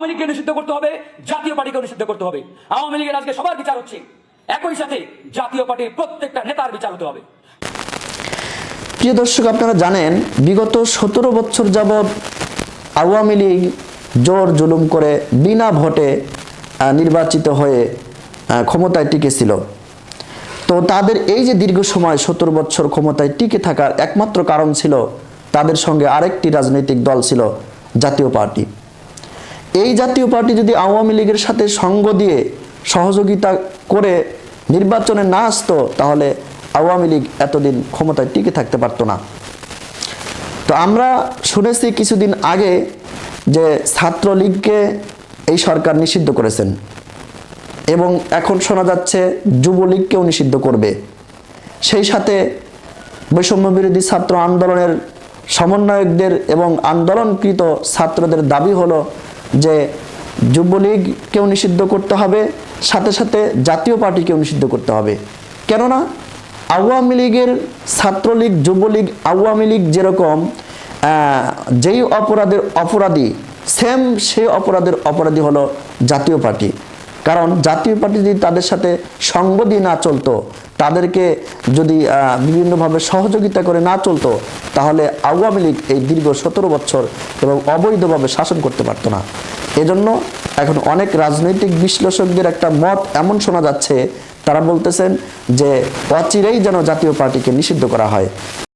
আওয়ামী লীগকে নিষিদ্ধ করতে হবে, জাতীয় পার্টিকে নিষিদ্ধ করতে হবে। আওয়ামী লীগের আজকে সবার বিচার হচ্ছে। একই সাথে জাতীয় পার্টির প্রত্যেকটা নেতার বিচার হতে হবে। প্রিয় দর্শক, আপনারা জানেন, বিগত সতেরো বছর যাবৎ আওয়ামী লীগ জোর জুলুম করে বিনা ভোটে নির্বাচিত হয়ে ক্ষমতায় টিকেছিল তো তাদের এই যে দীর্ঘ সময় সতেরো বছর ক্ষমতায় টিকে থাকার একমাত্র কারণ ছিল তাদের সঙ্গে আরেকটি রাজনৈতিক দল ছিল জাতীয় পার্টি। এই জাতীয় পার্টি যদি আওয়ামী লীগের সাথে সঙ্গ দিয়ে সহযোগিতা করে নির্বাচনে না আসতো, তাহলে আওয়ামী লীগ এতদিন ক্ষমতায় টিকে থাকতে পারতো না। তো আমরা শুনেছি কিছুদিন আগে যে ছাত্রলীগকে এই সরকার নিষিদ্ধ করেছেন এবং এখন শোনা যাচ্ছে যুবলীগকেও নিষিদ্ধ করবে। সেই সাথে বৈষম্য বিরোধী ছাত্র আন্দোলনের সমন্বয়কদের এবং আন্দোলনকৃত ছাত্রদের দাবি হলো যে যুবলীগকেও নিষিদ্ধ করতে হবে, সাথে সাথে জাতীয় পার্টিকেও নিষিদ্ধ করতে হবে। কেননা, আওয়ামী লীগের ছাত্রলীগ যুবলীগ আওয়ামী লীগ যেরকম যেই অপরাধের অপরাধী সেম সেই অপরাধের অপরাধী হলো জাতীয় পার্টি। কারণ জাতীয় পার্টি যদি তাদের সাথে সঙ্গ দিয়ে না চলতো, তাদেরকে যদি বিভিন্নভাবে সহযোগিতা করে না চলতো, তাহলে আওয়ামী লীগ এই দীর্ঘ সতেরো বছর এবং অবৈধভাবে শাসন করতে পারতো না। এজন্য এখন অনেক রাজনৈতিক বিশ্লেষকদের একটা মত এমন শোনা যাচ্ছে, তারা বলতেছেন যে অচিরেই যেন জাতীয় পার্টিকে নিষিদ্ধ করা হয়।